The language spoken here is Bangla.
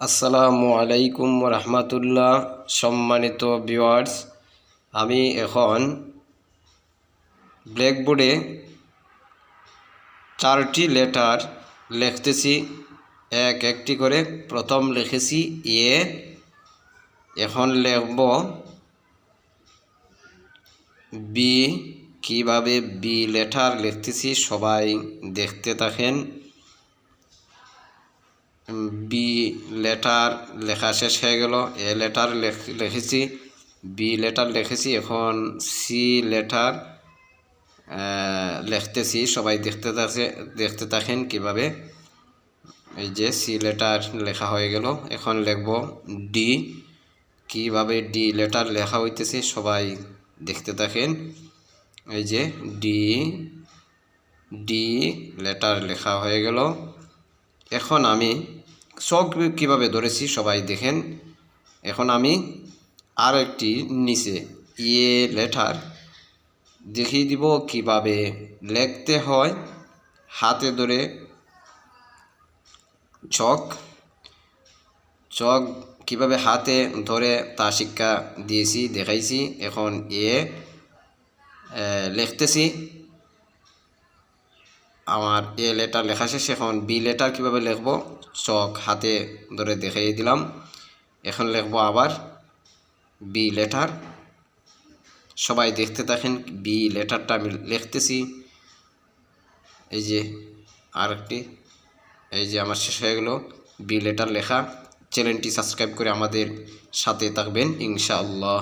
আসসালামু আলাইকুম রহমতুল্লাহ, সম্মানিত ভিউয়ার্স আমি এখন ব্ল্যাকবোর্ডে চারটি লেটার লিখতেছি। এক, একটি করে। প্রথম লিখেছি এ। এখন লিখব বি। কীভাবে বি লেটার লিখতেছি সবাই দেখতে থাকেন। বি লেটার লেখা শেষ হয়ে গেল। এ লেটার লিখেছি। বি লেটার লিখেছি। এখন সি লেটার লিখতেছি। সবাই দেখতে থাকে দেখতে থাকেন কীভাবে। এই যে সি লেটার লেখা হয়ে গেল। এখন লিখব ডি। কীভাবে ডি লেটার লেখা হইতেছে সবাই দেখতে থাকেন। এই যে ডি ডি লেটার লেখা হয়ে গেল। এখন আমি চক কীভাবে ধরেছি সবাই দেখেন। এখন আমি আর একটি নিচে ইয়ে লেটার দেখিয়ে দিব কীভাবে লিখতে হয়। হাতে ধরে চক চক কীভাবে হাতে ধরে তা শিক্ষা দিয়েছি, দেখাইছি। এখন এ লিখতেছি। আমার এ লেটার লেখা শেষ, এখন বি লেটার কীভাবে লিখব? চক হাতে ধরে দেখিয়ে দিলাম। এখন লিখব আবার বি লেটার সবাই দেখতে থাকেন বি লেটারটা আমি লিখতেছি। এই যে আর একটি এই যে আমার শেষ হয়ে গেল। বি লেটার লেখা। চ্যানেলটি সাবস্ক্রাইব করে আমাদের সাথে থাকবেন, ইনশাআল্লাহ।